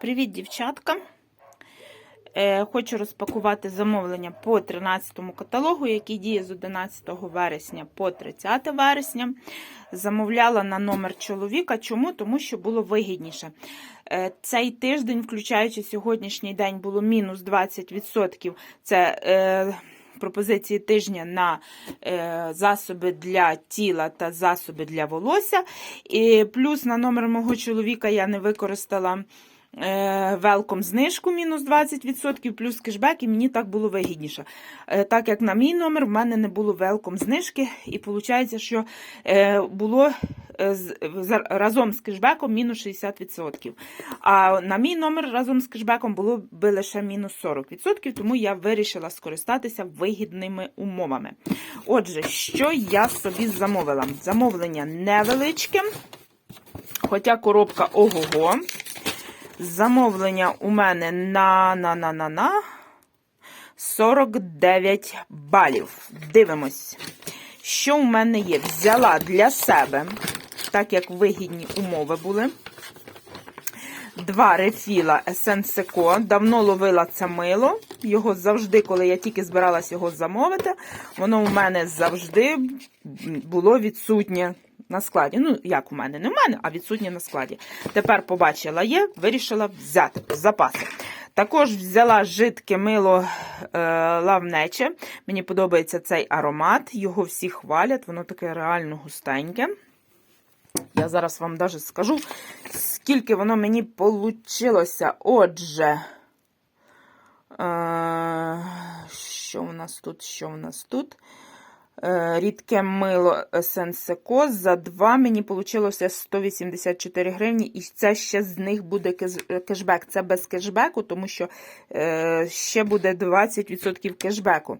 Привіт, дівчатка! Е, хочу розпакувати замовлення по 13 каталогу, який діє з 11 вересня по 30 вересня. Замовляла на номер чоловіка. Чому? Тому що було вигідніше. Е, цей тиждень, включаючи сьогоднішній день, було мінус 20%. Це е, пропозиції тижня на е, засоби для тіла та засоби для волосся. І плюс на номер мого чоловіка я не використала. Велком знижку мінус 20%, плюс кешбек, і мені так було вигідніше. Е, Так як на мій номер в мене не було велком знижки, і виходить, що е, було е, разом з кешбеком мінус 60%. А на мій номер разом з кешбеком було би лише мінус 40%, тому я вирішила скористатися вигідними умовами. Отже, що я собі замовила? Замовлення невеличке, хоча коробка ого-го. Замовлення у мене на на на на на 49 балів. Дивимось, що у мене є. Взяла для себе, так як вигідні умови були. Два рефіла Есенсеко. Давно ловила це мило. Його завжди, коли я тільки збиралась його замовити, воно у мене завжди було відсутнє на складі. Ну, як у мене, не в мене, а відсутнє на складі. Тепер побачила є, вирішила взяти в запаси. Також взяла жидке мило е, лавнече. Мені подобається цей аромат, його всі хвалять, воно таке реально густеньке. Я зараз вам даже скажу, скільки воно мені получилося. Отже, е, що у нас тут? Що у нас тут? Е, Рідке мило Сенсеко. За два мені вийшло 184 гривні, і це ще з них буде кешбек. Це без кешбеку, тому що е, ще буде 20% кешбеку.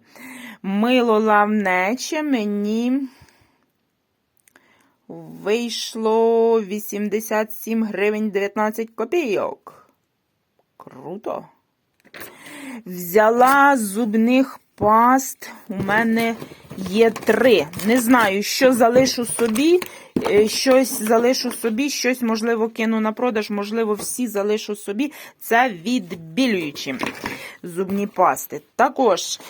Мило лавнече мені вийшло 87 гривень 19 копійок. Круто. Взяла зубних паст. У мене є три. Не знаю, що залишу собі. е, Щось залишу собі, щось, можливо, кину на продаж, можливо, всі залишу собі. Це відбілюючі зубні пасти. Також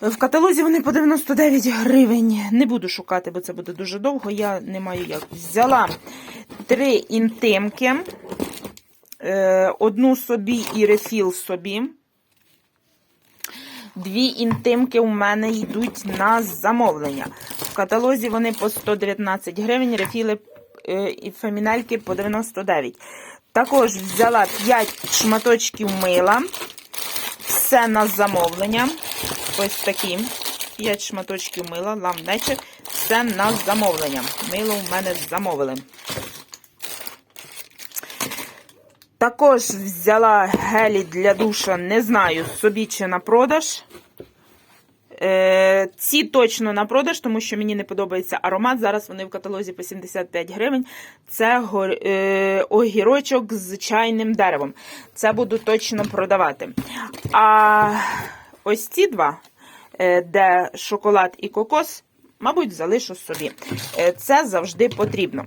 в каталозі вони по 99 гривень. Не буду шукати, бо це буде дуже довго. Я не маю як. Взяла три інтимки. Е, Одну собі і рефіл собі. Дві інтимки у мене йдуть на замовлення. В каталозі вони по 119 гривень, рефіли е, і фемінельки по 99. Також взяла 5 шматочків мила. Все на замовлення. Ось такі. 5 шматочків мила, ламнечик. Все на замовлення. Мило в мене замовили. Також взяла гелі для душа, не знаю, собі чи на продаж. Е, ці точно на продаж, тому що мені не подобається аромат. Зараз вони в каталозі по 75 гривень. Це гор, е, огірочок з чайним деревом. Це буду точно продавати. А ось ці два, е, де шоколад і кокос, мабуть, залишу собі. Е, це завжди потрібно.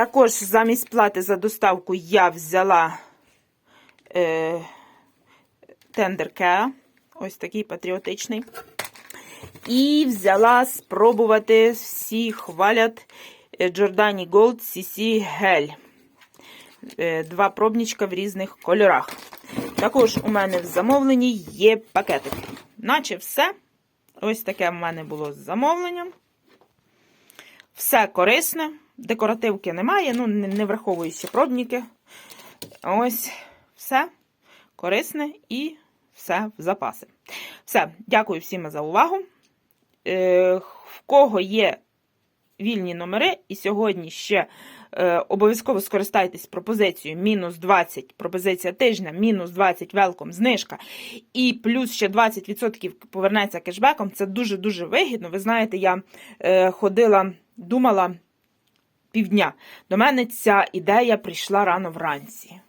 Також замість плати за доставку я взяла е, Care, ось такий патріотичний. І взяла спробувати, всі хвалять е, Giordani Gold CC Gel. Е, Два пробничка в різних кольорах. Також у мене в замовленні є пакетик. Наче все. Ось таке в мене було замовлення. Все корисне. Декоративки немає, ну, не враховуючи пробники. Ось все корисне і все в запаси. Все, дякую всім за увагу. Е, в кого є вільні номери, і сьогодні ще е, обов'язково скористайтесь пропозицією мінус 20, пропозиція тижня, мінус 20 велком, знижка, і плюс ще 20% повернеться кешбеком. Це дуже-дуже вигідно. Ви знаєте, я е, ходила, думала півдня. До мене ця ідея прийшла рано вранці.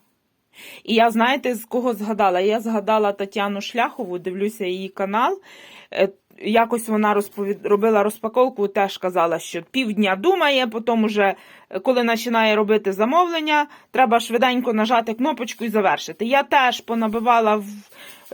І я, знаєте, з кого згадала? Я згадала Тетяну Шляхову, дивлюся її канал. Е, Якось вона розповід... робила розпаковку, теж казала, що півдня думає, потім уже коли починає робити замовлення, треба швиденько нажати кнопочку і завершити. Я теж понабивала в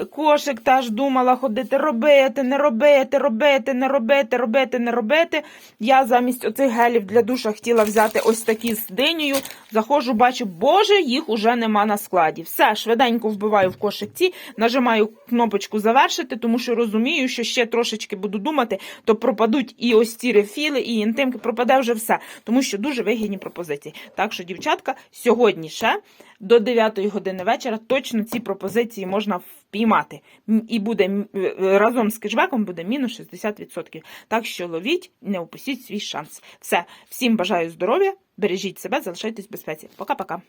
кошик, теж думала ходити робити, не робити, робити, не робити, робити, не робити. Я замість оцих гелів для душа хотіла взяти ось такі з динею. Заходжу, бачу, боже, їх уже нема на складі. Все, швиденько вбиваю в кошик ці, нажимаю кнопочку завершити, тому що розумію, що ще трошечки буду думати, то пропадуть і ось ці рефіли, і інтимки, пропаде вже все, тому що дуже вигідні пропозиції. Так що, дівчатка, сьогодні ще до 9 години вечора точно ці пропозиції можна впіймати. І буде е, разом з кешбеком буде мінус 60%. Так що ловіть, не упустіть свій шанс. Все, всім бажаю здоров'я, бережіть себе, залишайтесь в безпеці. Пока-пока.